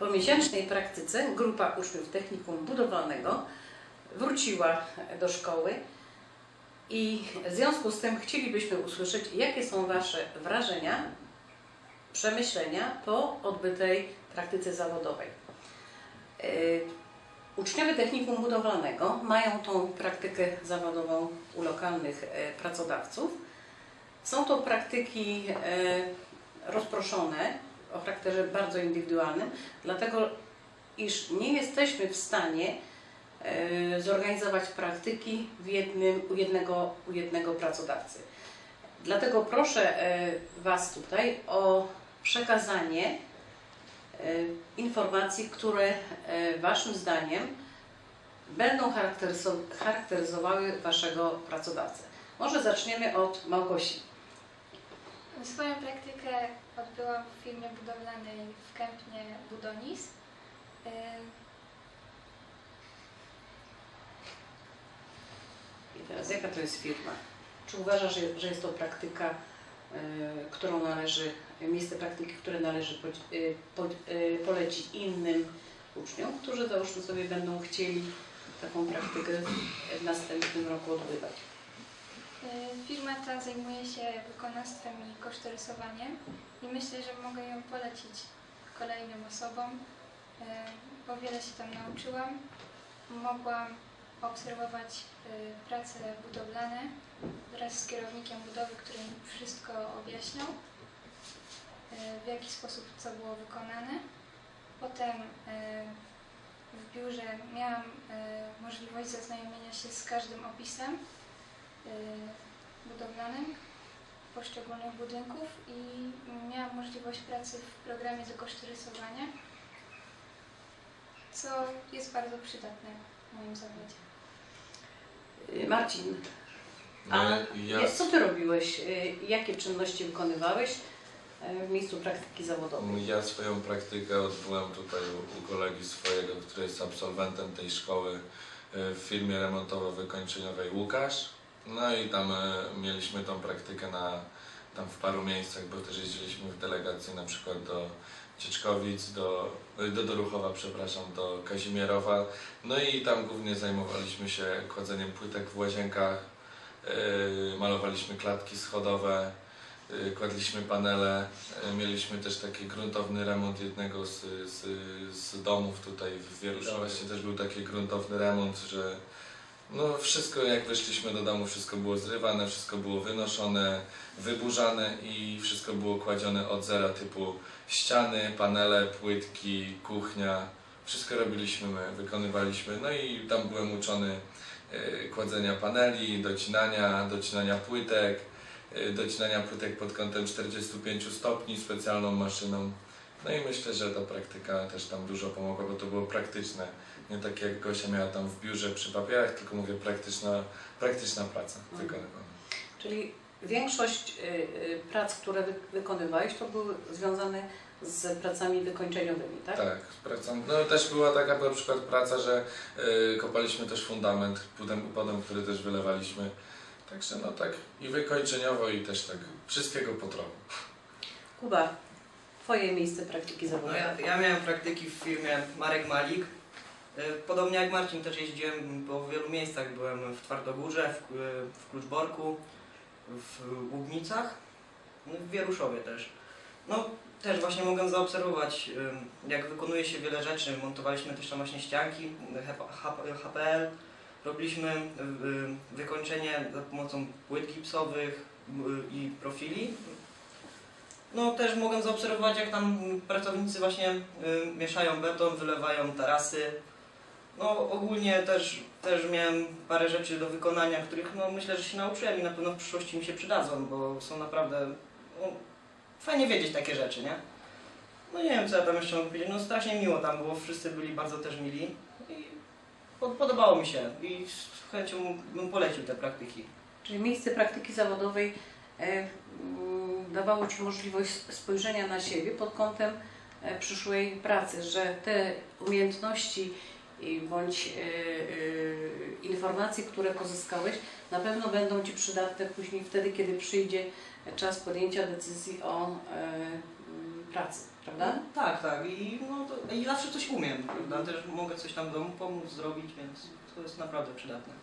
Po miesięcznej praktyce grupa uczniów technikum budowlanego wróciła do szkoły i w związku z tym chcielibyśmy usłyszeć, jakie są Wasze wrażenia, przemyślenia po odbytej praktyce zawodowej. Yy, Uczniowie technikum budowlanego mają tą praktykę zawodową u lokalnych e, pracodawców. Są to praktyki e, rozproszone o charakterze bardzo indywidualnym, dlatego iż nie jesteśmy w stanie e, zorganizować praktyki w jednym, u, jednego, u jednego pracodawcy. Dlatego proszę e, Was tutaj o przekazanie e, informacji, które Waszym zdaniem będą charakteryzo- charakteryzowały Waszego pracodawcę. Może zaczniemy od Małgosi. Swoją praktykę odbyłam w firmie budowlanej w Kępnie Budonis. I teraz jaka to jest firma? Czy uważasz, że- jest to praktyka, e, którą należy, miejsce praktyki, które należy po, po, e, polecić innym uczniom, którzy załóżmy sobie będą chcieli taką praktykę w następnym roku odbywać? Y, Firma ta zajmuje się wykonawstwem i kosztorysowaniem i myślę, że mogę ją polecić kolejnym osobom, y, bo wiele się tam nauczyłam. Mogłam obserwować y, prace budowlane wraz z kierownikiem budowy, który mi wszystko objaśniał, w jaki sposób co było wykonane. Potem w biurze miałam możliwość zaznajomienia się z każdym opisem budowlanym poszczególnych budynków i miałam możliwość pracy w programie do kosztorysowania, co jest bardzo przydatne w moim zawodzie. E, Marcin, No, a ja, co Ty robiłeś? E, Jakie czynności wykonywałeś w miejscu praktyki zawodowej? ja swoją praktykę odbyłem tutaj u, kolegi swojego, który jest absolwentem tej szkoły w firmie remontowo-wykończeniowej Łukasz. No i tam e, mieliśmy tą praktykę na, tam w paru miejscach, bo też jeździliśmy w delegacji na przykład do Cieczkowic, do, e, do Doruchowa, przepraszam, do Kazimierowa. No i tam głównie zajmowaliśmy się kładzeniem płytek w łazienkach, e, malowaliśmy klatki schodowe, kładliśmy panele, mieliśmy też taki gruntowny remont jednego z, z, z domów tutaj w Wieruszu. Właśnie też był taki gruntowny remont, że no wszystko jak weszliśmy do domu, wszystko było zrywane, wszystko było wynoszone, wyburzane i wszystko było kładzione od zera typu ściany, panele, płytki, kuchnia. Wszystko robiliśmy my, wykonywaliśmy. No i tam byłem uczony e, kładzenia paneli, docinania, docinania płytek, e, docinania płytek pod kątem 45 stopni specjalną maszyną. No i myślę, że ta praktyka też tam dużo pomogła, bo to było praktyczne. Nie tak jak Gosia miała tam w biurze przy papierach, tylko mówię praktyczna, praktyczna praca Mhm. wykonywana. Czyli większość y, y, prac, które wy, wykonywałeś, to były związane z pracami wykończeniowymi, tak? Tak, pracą. No też była taka na przykład praca, że y, kopaliśmy też fundament potem, potem, który też wylewaliśmy. Także no tak i wykończeniowo i też tak wszystkiego po trochu. Kuba, Twoje miejsce praktyki No zawodowej. ja, ja miałem praktyki w firmie Marek Malik. Y, Podobnie jak Marcin też jeździłem po wielu miejscach. Byłem w Twardogórze, w, w Kluczborku, w Łubnicach, no i w Wieruszowie też. No też właśnie mogłem zaobserwować y, jak wykonuje się wiele rzeczy. Montowaliśmy też tam właśnie ścianki, HPL. Robiliśmy y, y, wykończenie za pomocą płyt gipsowych y, i profili. No też mogłem zaobserwować jak tam pracownicy właśnie y, mieszają beton, wylewają tarasy. No ogólnie też, też miałem parę rzeczy do wykonania, których no myślę, że się nauczyłem i na pewno w przyszłości mi się przydadzą, bo są naprawdę no, fajnie wiedzieć takie rzeczy, nie? No nie wiem co ja tam jeszcze mogę powiedzieć, no strasznie miło tam było, wszyscy byli bardzo też mili i pod- podobało mi się i z chęcią bym polecił te praktyki. Czyli miejsce praktyki zawodowej e, dawało Ci możliwość spojrzenia na siebie pod kątem e, przyszłej pracy, że te umiejętności bądź e, e, informacje, które pozyskałeś, na pewno będą Ci przydatne później wtedy, kiedy przyjdzie czas podjęcia decyzji o pracy, prawda? Tak, tak. I, no, to, I zawsze coś umiem, prawda? Też mogę coś tam w domu pomóc, zrobić, więc to jest naprawdę przydatne.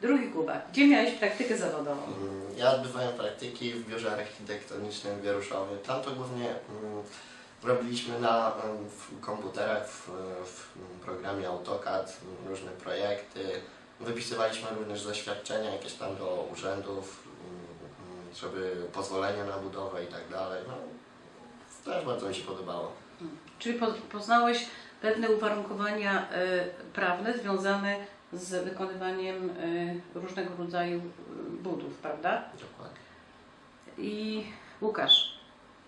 Drugi Kuba, gdzie miałeś praktykę zawodową? Mm, Ja odbywałem praktyki w biurze architektonicznym w Wieruszowie. Tam to głównie mm, robiliśmy na mm, w komputerach, w, w programie AutoCAD różne projekty. Wypisywaliśmy również zaświadczenia jakieś tam do urzędów, żeby pozwolenia na budowę i tak dalej. No, też bardzo mi się podobało. Czyli po- poznałeś pewne uwarunkowania y, prawne związane z wykonywaniem y, różnego rodzaju y, budów, prawda? Dokładnie. I Łukasz,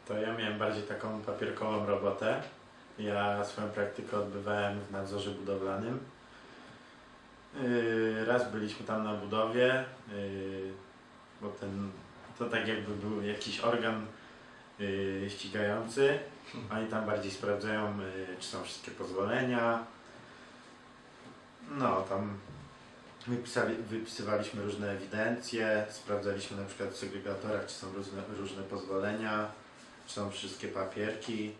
To ja miałem bardziej taką papierkową robotę. Ja swoją praktykę odbywałem w nadzorze budowlanym. Yy, Raz byliśmy tam na budowie, bo ten, to tak jakby był jakiś organ ścigający. Oni tam bardziej sprawdzają, czy są wszystkie pozwolenia. No, tam wypisywaliśmy różne ewidencje, sprawdzaliśmy na przykład w segregatorach, czy są różne, różne pozwolenia, czy są wszystkie papierki.